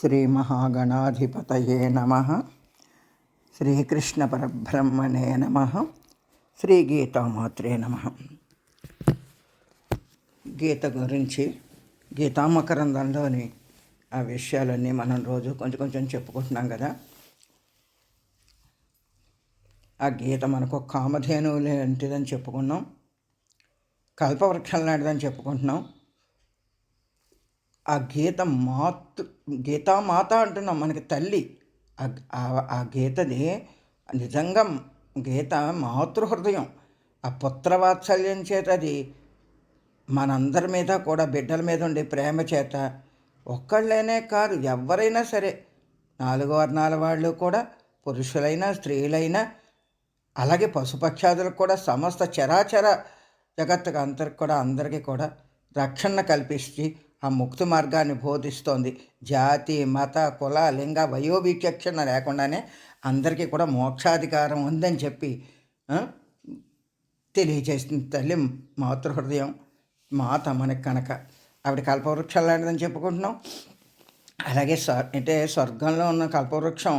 శ్రీమహాగణాధిపతయే నమ. శ్రీకృష్ణ పరబ్రహ్మణే నమ. శ్రీ గీతామాత్రే నమ. గీత గురించి గీతామకరందంలోని ఆ విషయాలన్నీ మనం రోజు కొంచెం కొంచెం చెప్పుకుంటున్నాం కదా. ఆ గీత మనకు కామధేనువు లాంటిదని చెప్పుకున్నాం. కల్పవృక్షం లాంటిదని చెప్పుకుంటున్నాం. ఆ గీత మాతృ గీతామాత అంటున్నాం మనకి తల్లి. ఆ- గీతది నిజంగా గీత మాతృహృదయం. ఆ పుత్రవాత్సల్యం చేత అది మనందరి మీద కూడా బిడ్డల మీద ఉండే ప్రేమ చేత ఒక్కళ్ళనే కాదు ఎవరైనా సరే నాలుగు వర్ణాల వాళ్ళు కూడా పురుషులైనా స్త్రీలైనా అలాగే పశుపక్షాదులకు కూడా సమస్త చరాచర జగత్తుకు అందరికి కూడా అందరికీ కూడా రక్షణ కల్పించి ఆ ముక్తి మార్గాన్ని బోధిస్తోంది. జాతి మత కుల లింగ వయోవిచక్షణ లేకుండానే అందరికీ కూడా మోక్షాధికారం ఉందని చెప్పి తెలియజేస్తుంది తల్లి మాతృహృదయం మాత మనకి కనుక. ఆవిడ కల్పవృక్షం లాంటిదని చెప్పుకుంటున్నాం. అలాగే స్వ అంటే స్వర్గంలో ఉన్న కల్పవృక్షం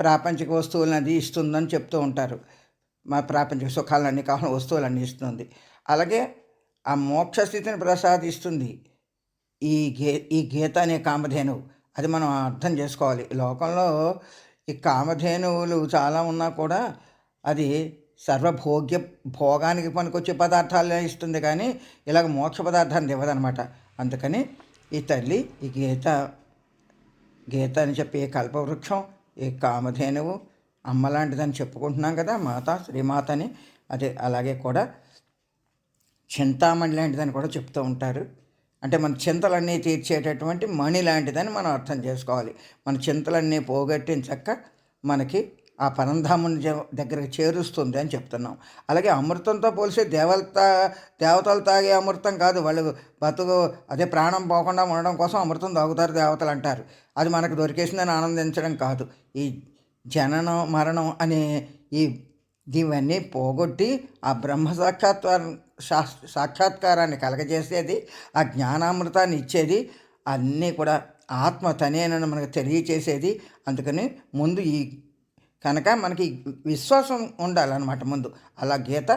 ప్రాపంచిక వస్తువులను అది ఇస్తుందని చెప్తూ ఉంటారు. మా ప్రాపంచిక సుఖాలన్నీ కావాలి వస్తువులన్నీ ఇస్తుంది. అలాగే ఆ మోక్ష స్థితిని ప్రసాదిస్తుంది. ఈ గే ఈ గీత అనే కామధేనువు. అది మనం అర్థం చేసుకోవాలి. ఈ లోకంలో ఈ కామధేనువులు చాలా ఉన్నా కూడా అది సర్వభోగ్య భోగానికి పనికొచ్చే పదార్థాలే ఇస్తుంది కానీ ఇలాగ మోక్ష పదార్థాన్ని ఇవ్వదనమాట అందుకని ఈ తల్లి ఈ గీత గీత అని చెప్పి ఈ కల్పవృక్షం ఈ కామధేనువు అమ్మ లాంటిదని చెప్పుకుంటున్నాం కదా మాత శ్రీమాత అని అదే అలాగే కూడా చింతామణి లాంటిదని కూడా చెప్తూ ఉంటారు. అంటే మన చింతలన్నీ తీర్చేటటువంటి మణి లాంటిదని మనం అర్థం చేసుకోవాలి. మన చింతలన్నీ పోగొట్టించక్క మనకి ఆ పరంధాముని దగ్గరకు చేరుస్తుంది అని చెప్తున్నాం. అలాగే అమృతంతో పోలిస్తే దేవత దేవతలు తాగే అమృతం కాదు. వాళ్ళు బతుకు అదే ప్రాణం పోకుండా ఉండడం కోసం అమృతం తాగుతారు దేవతలు అంటారు. అది మనకు దొరికేసిందని ఆనందించడం కాదు. ఈ జననం మరణం అనే ఈ ఇవన్నీ పోగొట్టి ఆ బ్రహ్మ సాక్షాత్కార సాక్షాత్కారాన్ని కలగజేసేది ఆ జ్ఞానామృతాన్ని ఇచ్చేది అన్నీ కూడా ఆత్మ తనేనని మనకు తెలియచేసేది. అందుకని ముందు ఈ కనుక మనకి విశ్వాసం ఉండాలన్నమాట ముందు. అలా గీత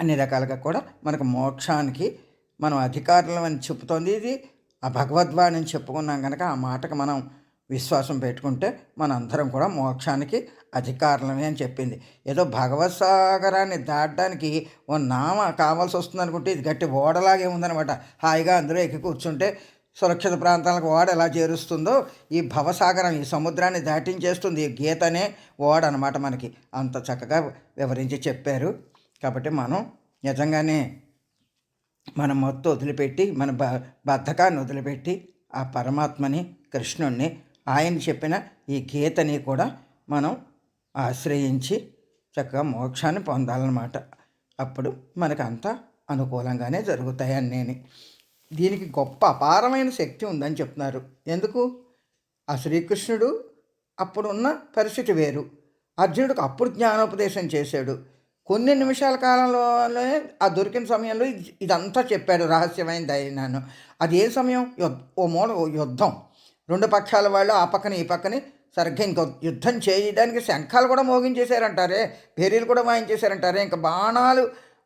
అన్ని రకాలుగా కూడా మనకు మోక్షానికి మనం అధికారులం అని చెప్తోంది ఇది. ఆ భగవద్వాణి అని చెప్పుకున్నాం కనుక ఆ మాటకు మనం విశ్వాసం పెట్టుకుంటే మన అందరం కూడా మోక్షానికి అధికారులమే అని చెప్పింది. ఏదో భగవత్ సాగరాన్ని దాటడానికి ఓ నామ కావాల్సి వస్తుంది అనుకుంటే ఇది గట్టి ఓడలాగే ఉందనమాట హాయిగా అందులో ఎక్కి కూర్చుంటే సురక్షిత ప్రాంతాలకు ఓడ ఎలా చేరుస్తుందో ఈ భవసాగరం ఈ సముద్రాన్ని దాటించేస్తుంది ఈ గీతనే ఓడ అనమాట మనకి. అంత చక్కగా వివరించి చెప్పారు. కాబట్టి మనం నిజంగానే మన మొత్తం వదిలిపెట్టి మన బ బద్ధకాన్ని వదిలిపెట్టి ఆ పరమాత్మని కృష్ణుణ్ణి ఆయన చెప్పిన ఈ గీతని కూడా మనం ఆశ్రయించి చక్కగా మోక్షాన్ని పొందాలన్నమాట. అప్పుడు మనకు అంతా అనుకూలంగానే జరుగుతాయి నేను దీనికి గొప్ప అపారమైన శక్తి ఉందని చెప్తున్నారు. ఎందుకు? ఆ శ్రీకృష్ణుడు అప్పుడున్న పరిస్థితి వేరు. అర్జునుడికి అప్పుడు జ్ఞానోపదేశం చేశాడు. కొన్ని నిమిషాల కాలంలోనే ఆ దొరికిన సమయంలో ఇదంతా చెప్పాడు రహస్యమైనది అయినాను. అది ఏ సమయం? యుద్- ఓ మూల ఓ యుద్ధం. రెండు పక్షాల వాళ్ళు ఆ పక్కన ఈ పక్కని సరిగ్గా ఇంకో యుద్ధం చేయడానికి శంఖాలు కూడా మోగించేశారంటారే భేరీలు కూడా వాయించేశారంటారే ఇంకా బాణాలు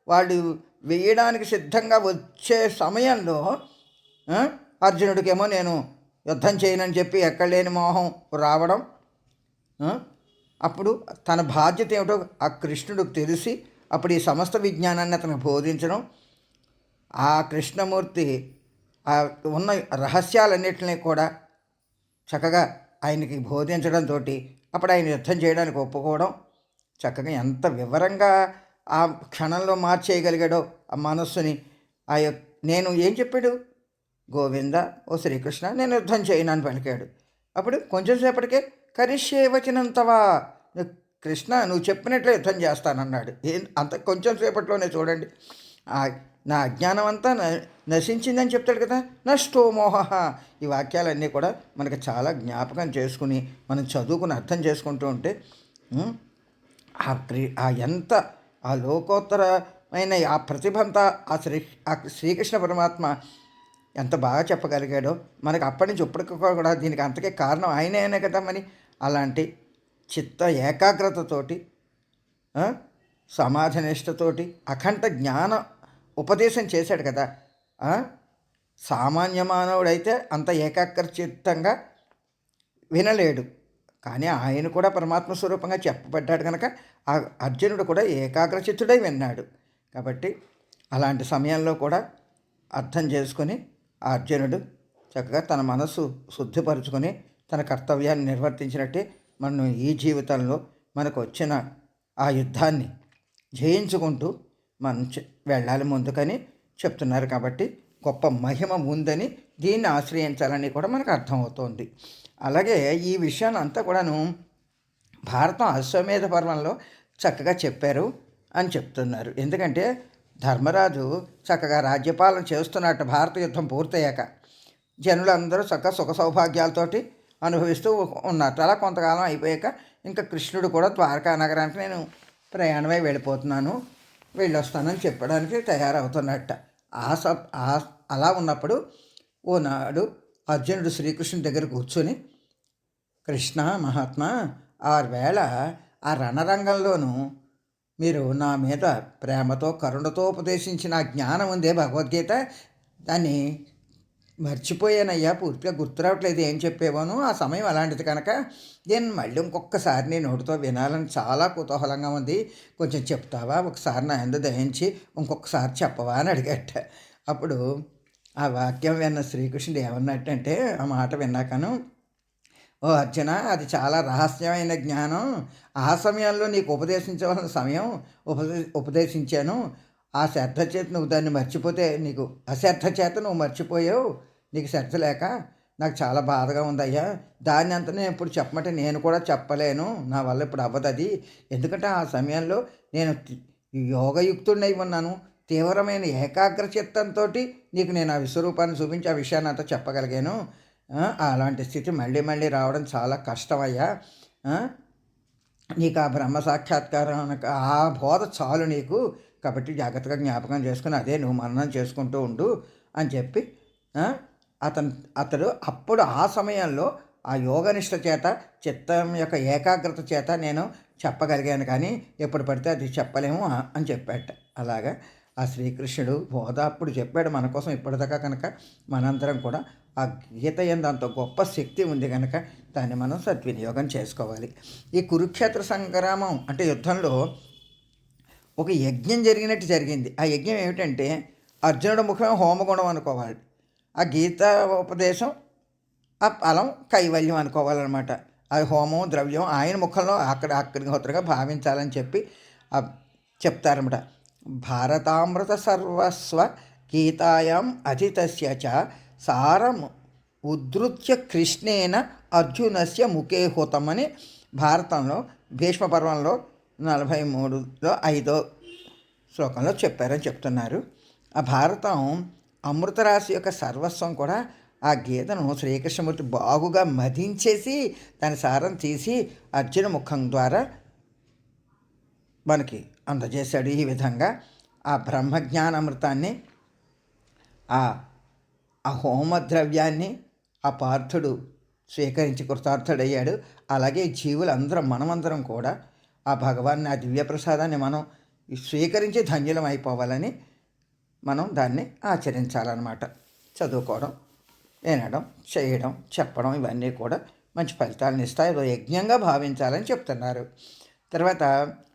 వాళ్ళు వేయడానికి సిద్ధంగా వచ్చే సమయంలో అర్జునుడికేమో నేను యుద్ధం చేయనని చెప్పి ఎక్కడ లేని మోహం రావడం అప్పుడు తన బాధ్యత ఏమిటో ఆ కృష్ణుడికి తెలిసి అప్పుడు ఈ సమస్త విజ్ఞానాన్ని అతనికి బోధించడం ఆ కృష్ణమూర్తి ఉన్న రహస్యాలన్నింటినీ కూడా చక్కగా ఆయనకి బోధించడంతో అప్పుడు ఆయన యుద్ధం చేయడానికి ఒప్పుకోవడం చక్కగా ఎంత వివరంగా ఆ క్షణంలో మార్చేయగలిగాడో ఆ మనస్సుని ఆ యొక్క నేను ఏం చెప్పాడు? గోవింద ఓ శ్రీకృష్ణ నేను యుద్ధం చేయను అని పలికాడు. అప్పుడు కొంచెం సేపటికే కరిష్యే వచనంతవా? నువ్వు కృష్ణ నువ్వు చెప్పినట్లే యుద్ధం చేస్తానన్నాడు. ఏం అంత కొంచెం సేపట్లోనే చూడండి. ఆ నా అజ్ఞానం అంతా న- నశించిందని చెప్తాడు కదా. నష్టో మోహ. ఈ వాక్యాలన్నీ కూడా మనకు చాలా జ్ఞాపకం చేసుకుని మనం చదువుకుని అర్థం చేసుకుంటూ ఉంటే ఆ క్రీ ఆ ఎంత ఆ లోకోత్తరమైన ఆ ప్రతిభంతా ఆ శ్రీ ఆ శ్రీకృష్ణ పరమాత్మ ఎంత బాగా చెప్పగలిగాడో మనకు అప్పటి నుంచి ఇప్పటికి కూడా దీనికి అంతకే కారణం ఆయనే కదా మరి. అలాంటి చిత్త ఏకాగ్రతతోటి ఆ, సమాధినిష్టతోటి అఖండ జ్ఞాన ఉపదేశం చేశాడు కదా. సామాన్య మానవుడైతే అంత ఏకాగ్రచిత్తంగా వినలేడు. కానీ ఆయన కూడా పరమాత్మ స్వరూపంగా చెప్పబడ్డాడు కనుక ఆ అర్జునుడు కూడా ఏకాగ్రచిత్తుడై విన్నాడు. కాబట్టి అలాంటి సమయంలో కూడా అర్థం చేసుకొని ఆ అర్జునుడు చక్కగా తన మనస్సు శుద్ధిపరుచుకొని తన కర్తవ్యాన్ని నిర్వర్తించినట్టే మనం ఈ జీవితంలో మనకు వచ్చిన ఆ యుద్ధాన్ని జయించుకుంటూ మనం చె- వెళ్ళాలి ముందుకని చెప్తున్నారు కాబట్టి గొప్ప మహిమ ఉందని దీన్ని ఆశ్రయించాలని కూడా మనకు అర్థమవుతోంది. అలాగే ఈ విషయాన్ని అంతా కూడాను భారతం అశ్వమేధ పర్వంలో చక్కగా చెప్పారు అని చెప్తున్నారు. ఎందుకంటే ధర్మరాజు చక్కగా రాజ్యపాలన చేస్తున్నట్టు భారత యుద్ధం పూర్తయ్యాక. జనులందరూ చక్కగా సుఖ సౌభాగ్యాలతోటి అనుభవిస్తూ ఉన్నారు అలా కొంతకాలం అయిపోయాక ఇంకా కృష్ణుడు కూడా ద్వారకా నగరానికి నేను ప్రయాణమై వెళ్ళిపోతున్నాను. వెళ్ళొస్తానని చెప్పడానికి తయారవుతున్నట్ట. ఆ స అలా ఉన్నప్పుడు ఓనాడు అర్జునుడు శ్రీకృష్ణుడి దగ్గర కూర్చొని కృష్ణ మహాత్మా ఆరువేళ వేళ ఆ రణరంగంలోనూ మీరు నా మీద ప్రేమతో కరుణతో ఉపదేశించిన జ్ఞానం ఉందే భగవద్గీత. దాన్ని మర్చిపోయానయ్యా పూర్తిగా గుర్తురావట్లేదు ఏం చెప్పేవాను. ఆ సమయం అలాంటిది కనుక నేను మళ్ళీ ఇంకొకసారి నీ నోటితో వినాలని చాలా కుతూహలంగా ఉంది. కొంచెం చెప్తావా? ఒకసారి నా ఎందు దహించి ఇంకొకసారి చెప్పవా అని అడిగట. అప్పుడు ఆ వాక్యం విన్న శ్రీకృష్ణుడు ఏమన్నట్టంటే ఆ మాట విన్నాకను ఓ అర్జున అది చాలా రహస్యమైన జ్ఞానం. ఆ సమయంలో నీకు ఉపదేశించవలసిన సమయం ఉపదే ఉపదేశించాను. ఆ శ్రద్ధ చేత నువ్వు దాన్ని మర్చిపోతే నీకు అశ్రద్ధ చేత నువ్వు మర్చిపోయావు నీకు శ్రద్ధ లేక నాకు చాలా బాధగా ఉందయ్యా. దాన్ని అంత నేను ఇప్పుడు చెప్పమంటే నేను కూడా చెప్పలేను. నా వల్ల ఇప్పుడు అవ్వదు అది. ఎందుకంటే ఆ సమయంలో నేను తి- యోగయుక్తుడినై ఉన్నాను. తీవ్రమైన ఏకాగ్ర చిత్తంతో నీకు నేను ఆ విశ్వరూపాన్ని చూపించి ఆ విషయాన్ని అంతా చెప్పగలిగాను. అలాంటి స్థితి మళ్ళీ మళ్ళీ రావడం చాలా కష్టమయ్యా. నీకు ఆ బ్రహ్మ సాక్షాత్కారం ఆ బోధ చాలు నీకు. కాబట్టి జాగ్రత్తగా జ్ఞాపకం చేసుకుని అదే నువ్వు మననం చేసుకుంటూ ఉండు అని చెప్పి అతను అతడు అప్పుడు ఆ సమయంలో ఆ యోగనిష్ట చేత చిత్తం యొక్క ఏకాగ్రత చేత నేను చెప్పగలిగాను కానీ ఎప్పుడు పడితే అది చెప్పలేము అని చెప్పాట. అలాగా ఆ శ్రీకృష్ణుడు హోదా అప్పుడు చెప్పాడు మన కోసం ఇప్పటిదాకా కనుక మనందరం కూడా ఆ గీత ఎందు అంత గొప్ప శక్తి ఉంది కనుక దాన్ని మనం సద్వినియోగం చేసుకోవాలి. ఈ కురుక్షేత్ర సంగ్రామం అంటే యుద్ధంలో ఒక యజ్ఞం జరిగినట్టు జరిగింది. ఆ యజ్ఞం ఏమిటంటే అర్జునుడు ముఖం హోమగుణం అనుకోవాలి. ఆ గీత ఉపదేశం ఆ ఫలం కైవల్యం అనుకోవాలన్నమాట. అది హోమం ద్రవ్యం ఆయన ముఖంలో అక్కడ అగ్నిహోత్రగా భావించాలని చెప్పి చెప్తారన్నమాట. భారతామృత సర్వస్వ గీతాయాం అజితస్య చ సారం ఉద్ధృత్య కృష్ణేన అర్జునస్య ముఖే హుతమని భారతంలో భీష్మ పర్వంలో నలభై మూడులో ఐదో శ్లోకంలో చెప్పారని చెప్తున్నారు. ఆ భారతం అమృతరాశి యొక్క సర్వస్వం కూడా ఆ గీతను శ్రీకృష్ణమూర్తి బాగుగా మదించేసి దాని సారం తీసి అర్జున ముఖం ద్వారా మనకి అందజేశాడు. ఈ విధంగా ఆ బ్రహ్మజ్ఞానామృతాన్ని ఆ ఆ హోమ ద్రవ్యాన్ని ఆ పార్థుడు స్వీకరించి కృతార్థుడయ్యాడు. అలాగే జీవులందరం మనమందరం కూడా ఆ భగవాన్ని ఆ దివ్య ప్రసాదాన్ని మనం స్వీకరించి ధన్యులం అయిపోవాలని మనం దాన్ని ఆచరించాలన్నమాట. చదువుకోవడం వినడం చేయడం చెప్పడం ఇవన్నీ కూడా మంచి ఫలితాలను ఇస్తాయి. ఏదో యజ్ఞంగా భావించాలని చెప్తున్నారు. తర్వాత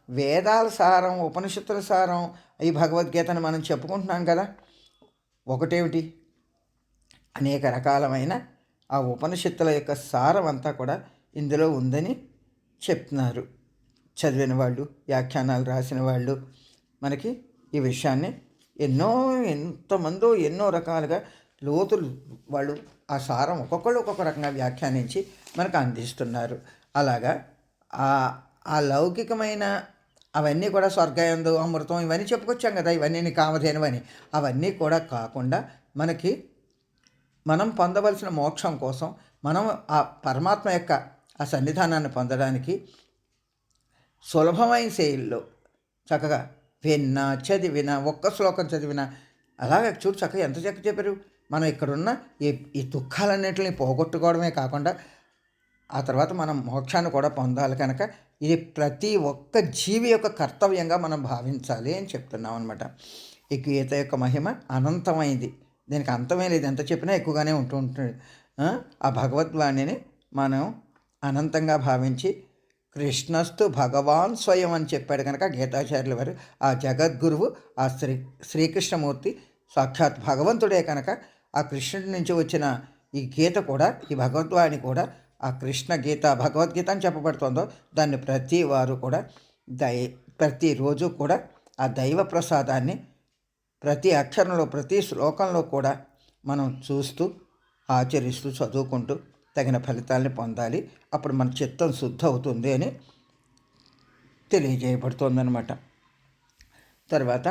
వేదాల సారం ఉపనిషత్తుల సారం ఈ భగవద్గీతను మనం చెప్పుకుంటున్నాం కదా. ఒకటేమిటి? అనేక రకాలమైన ఆ ఉపనిషత్తుల యొక్క సారం అంతా కూడా ఇందులో ఉందని చెప్తున్నారు. చదివిన వాళ్ళు వ్యాఖ్యానాలు రాసిన వాళ్ళు మనకి ఈ విషయాన్ని ఎన్నో ఎంతమందో ఎన్నో రకాలుగా లోతులు వాళ్ళు ఆ సారం ఒక్కొక్కళ్ళు ఒక్కొక్క రకంగా వ్యాఖ్యానించి మనకు అందిస్తున్నారు. అలాగా ఆ ఆ లౌకికమైన అవన్నీ కూడా స్వర్గయందు అమృతం ఇవన్నీ చెప్పుకొచ్చాం కదా ఇవన్నీ కామధేనువని. అవన్నీ కూడా కాకుండా మనకి మనం పొందవలసిన మోక్షం కోసం మనం ఆ పరమాత్మ యొక్క ఆ సన్నిధానాన్ని పొందడానికి సులభమైన శైలిలో చక్కగా విన్నా చదివినా ఒక్క శ్లోకం చదివినా అలాగే చూడు చక్కగా ఎంత చక్కగా చెప్పారు. మనం ఇక్కడున్న ఈ ఈ దుఃఖాలన్నింటినీ పోగొట్టుకోవడమే కాకుండా ఆ తర్వాత మనం మోక్షాన్ని కూడా పొందాలి కనుక ఇది ప్రతి ఒక్క జీవి యొక్క కర్తవ్యంగా మనం భావించాలి అని చెప్తున్నాం అనమాట ఈ గీత యొక్క మహిమ అనంతమైంది. దీనికి అంతమే లేదు. ఎంత చెప్పినా ఎక్కువగానే ఉంటూ ఉంటుంది. ఆ భగవద్వాణిని మనం అనంతంగా భావించి కృష్ణస్తు భగవాన్ స్వయం అని చెప్పాడు కనుక గీతాచార్యుల వారు. ఆ జగద్గురువు ఆ శ్రీ శ్రీకృష్ణమూర్తి సాక్షాత్ భగవంతుడే కనుక ఆ కృష్ణుడి నుంచి వచ్చిన ఈ గీత కూడా ఈ భగవద్వాణి కూడా ఆ కృష్ణ గీత భగవద్గీత అని చెప్పబడుతుందో దాన్ని ప్రతి వారు కూడా దై ప్రతిరోజు కూడా ఆ దైవ ప్రసాదాన్ని ప్రతి అక్షరంలో ప్రతి శ్లోకంలో కూడా మనం చూస్తూ ఆచరిస్తూ చదువుకుంటూ తగిన ఫలితాలని పొందాలి. అప్పుడు మన చిత్తం శుద్ధ అవుతుంది అని తెలియజేయబడుతుందనమాట తర్వాత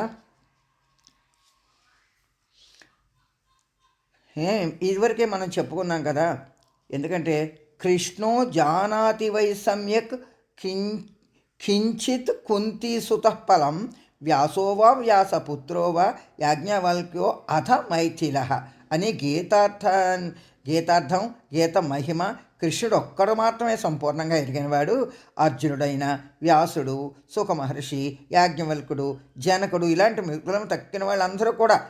ఇదివరకే మనం చెప్పుకున్నాం కదా ఎందుకంటే కృష్ణో జానాతి వై సమ్యక్ కిం కించిత్ కుంతీసుత ఫలం వ్యాసోవా వ్యాసపుత్రోవా యాజ్ఞవల్క్యో అథ మైథిల అని గీతార్థ గీతార్థం గీత మహిమ కృష్ణుడు ఒక్కడు మాత్రమే సంపూర్ణంగా ఎరిగినవాడు. అర్జునుడైన వ్యాసుడు సుఖమహర్షి యాజ్ఞవల్కుడు జనకుడు ఇలాంటి మిగులను తక్కిన వాళ్ళందరూ కూడా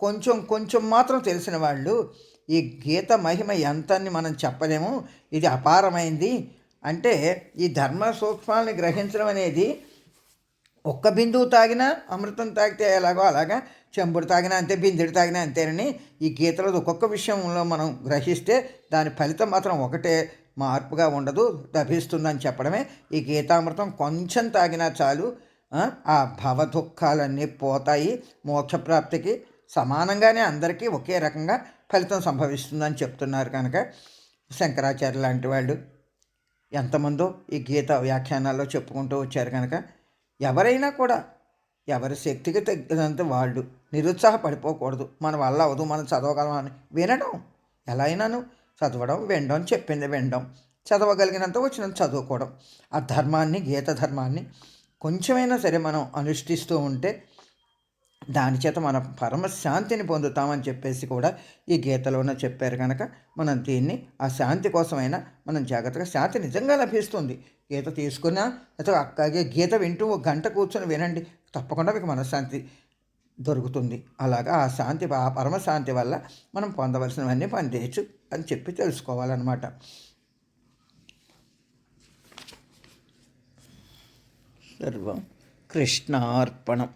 కొంచెం కొంచెం మాత్రం తెలిసిన వాళ్ళు. ఈ గీత మహిమ ఎంతని మనం చెప్పలేము. ఇది అపారమైంది. అంటే ఈ ధర్మ సూక్ష్మాలని గ్రహించడం అనేది ఒక్క బిందువు తాగినా అమృతం తాగితే ఎలాగో అలాగా చెంబుడు తాగినా అంతే బిందెడు తాగినా అంతేనని ఈ గీతలో ఒక్కొక్క విషయంలో మనం గ్రహిస్తే దాని ఫలితం మాత్రం ఒకటే మార్పుగా ఉండదు లభిస్తుందని చెప్పడమే. ఈ గీతామృతం కొంచెం తాగినా చాలు ఆ భవదుఃఖాలన్నీ పోతాయి. మోక్షప్రాప్తికి సమానంగానే అందరికీ ఒకే రకంగా ఫలితం సంభవిస్తుందని చెప్తున్నారు కనుక శంకరాచార్య లాంటి వాళ్ళు. ఎంతమందో ఈ గీత వ్యాఖ్యానాల్లో చెప్పుకుంటూ వచ్చారు కనుక ఎవరైనా కూడా ఎవరి శక్తికి తగ్గినంత వాళ్ళు నిరుత్సాహపడిపోకూడదు. మన వల్ల అవదు మనం చదవగలమని వినడం. ఎలా అయినాను? చదవడం వినడం చెప్పింది వినడం. చదవగలిగినంత వచ్చినంత చదువుకోవడం. ఆ ధర్మాన్ని గీత ధర్మాన్ని కొంచెమైనా సరే మనం అనుష్ఠిస్తూ ఉంటే దాని చేత మనం పరమశాంతిని పొందుతామని చెప్పేసి కూడా ఈ గీతలోనే చెప్పారు కనుక మనం దీన్ని ఆ శాంతి కోసమైనా మనం జాగ్రత్తగా శాంతి నిజంగా లభిస్తుంది. గీత తీసుకున్నా లేకపోతే అక్కగే గీత వింటూ ఒక గంట కూర్చొని వినండి. తప్పకుండా మీకు మనశ్శాంతి దొరుకుతుంది. అలాగా ఆ శాంతి ఆ పరమశాంతి వల్ల మనం పొందవలసినవన్నీ పొందేయచ్చు అని చెప్పి తెలుసుకోవాలన్నమాట. సర్వం కృష్ణార్పణం.